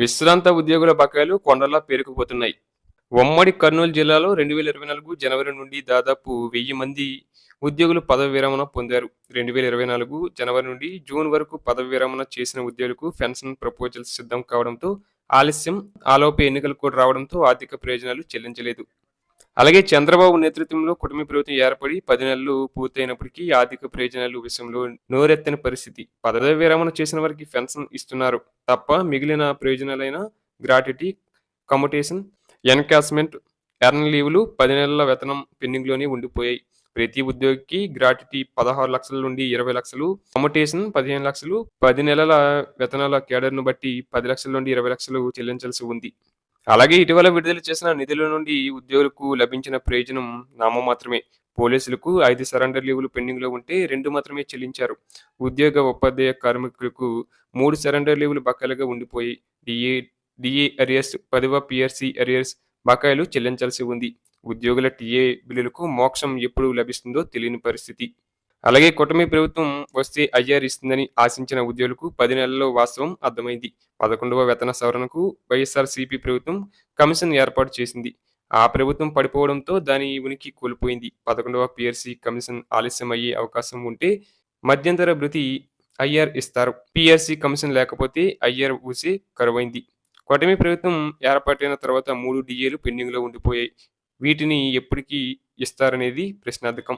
విశ్రాంత ఉద్యోగుల బకాయిలు కొండలా పేరుకుపోతున్నాయి. ఉమ్మడి కర్నూలు జిల్లాలో రెండు వేల ఇరవై నాలుగు జనవరి నుండి దాదాపు వెయ్యి మంది ఉద్యోగులు పదవి విరమణ పొందారు. రెండు వేల ఇరవై నాలుగు జనవరి నుండి జూన్ వరకు పదవి విరమణ చేసిన ఉద్యోగులకు పెన్షన్ ప్రపోజల్స్ సిద్ధం కావడంతో ఆలస్యం ఆలోపు ఎన్నికలు కూడా రావడంతో ఆర్థిక ప్రయోజనాలు చెల్లించలేదు. అలాగే చంద్రబాబు నేతృత్వంలో కుటుంబ ప్రభుత్వం ఏర్పడి పది నెలలు పూర్తయినప్పటికీ ఆర్థిక ప్రయోజనాలు విషయంలో నోరెత్తని పరిస్థితి. పదవి విరమణ చేసిన వారికి పెన్షన్ ఇస్తున్నారు తప్ప మిగిలిన ప్రయోజనాలైన గ్రాట్యుటీ కమ్యుటేషన్ ఎన్కాస్మెంట్ ఎర్న్ లీవులు పది నెలల వేతనం పెండింగ్లోనే ఉండిపోయాయి. ప్రతి ఉద్యోగికి గ్రాట్యుటీ పదహారు లక్షల నుండి ఇరవై లక్షలు కమ్యుటేషన్ పదిహేను లక్షలు పది నెలల వేతనాల కేడర్ను బట్టి పది లక్షల నుండి ఇరవై లక్షలు చెల్లించాల్సి ఉంది. అలాగే ఇటీవల విడుదల చేసిన నిధుల నుండి ఉద్యోగులకు లభించిన ప్రయోజనం నామ మాత్రమే. పోలీసులకు ఐదు సరెండర్ లీవులు పెండింగ్లో ఉంటే రెండు మాత్రమే చెల్లించారు. ఉద్యోగ ఉపాధ్యాయ కార్మికులకు మూడు సరెండర్ లీవులు బకాయిలుగా ఉండిపోయి డిఏ డిఏ అరియర్స్ పదివ పిఆర్సి అరియర్స్ బకాయిలు చెల్లించాల్సి ఉంది. ఉద్యోగుల టీఏ బిల్లులకు మోక్షం ఎప్పుడు లభిస్తుందో తెలియని పరిస్థితి. అలాగే కూటమి ప్రభుత్వం వస్తే ఐఆర్ ఇస్తుందని ఆశించిన ఉద్యోగులకు పది నెలల్లో వాస్తవం అర్థమైంది. పదకొండవ వేతన సవరణకు వైఎస్ఆర్ సిపి ప్రభుత్వం కమిషన్ ఏర్పాటు చేసింది. ఆ ప్రభుత్వం పడిపోవడంతో దాని ఉనికి కోల్పోయింది. పదకొండవ పిఆర్సీ కమిషన్ ఆలస్యం అయ్యే అవకాశం ఉంటే మధ్యంతర భృతి ఐఆర్ ఇస్తారు. పిఆర్సీ కమిషన్ లేకపోతే ఐఆర్ ఊసి కరువైంది. కూటమి ప్రభుత్వం ఏర్పాటైన తర్వాత మూడు డిఏలు పెండింగ్లో ఉండిపోయాయి. వీటిని ఎప్పటికీ ఇస్తారనేది ప్రశ్నార్థకం.